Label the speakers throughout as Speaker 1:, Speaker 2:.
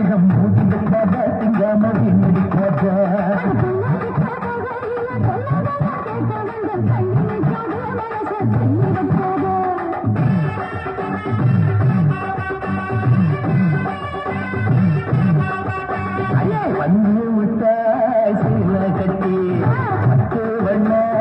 Speaker 1: பழம் முடிந்ததா திங்காமல் முடிக்காதா வந்து விட்டாய் வண்ண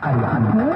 Speaker 1: anh anh?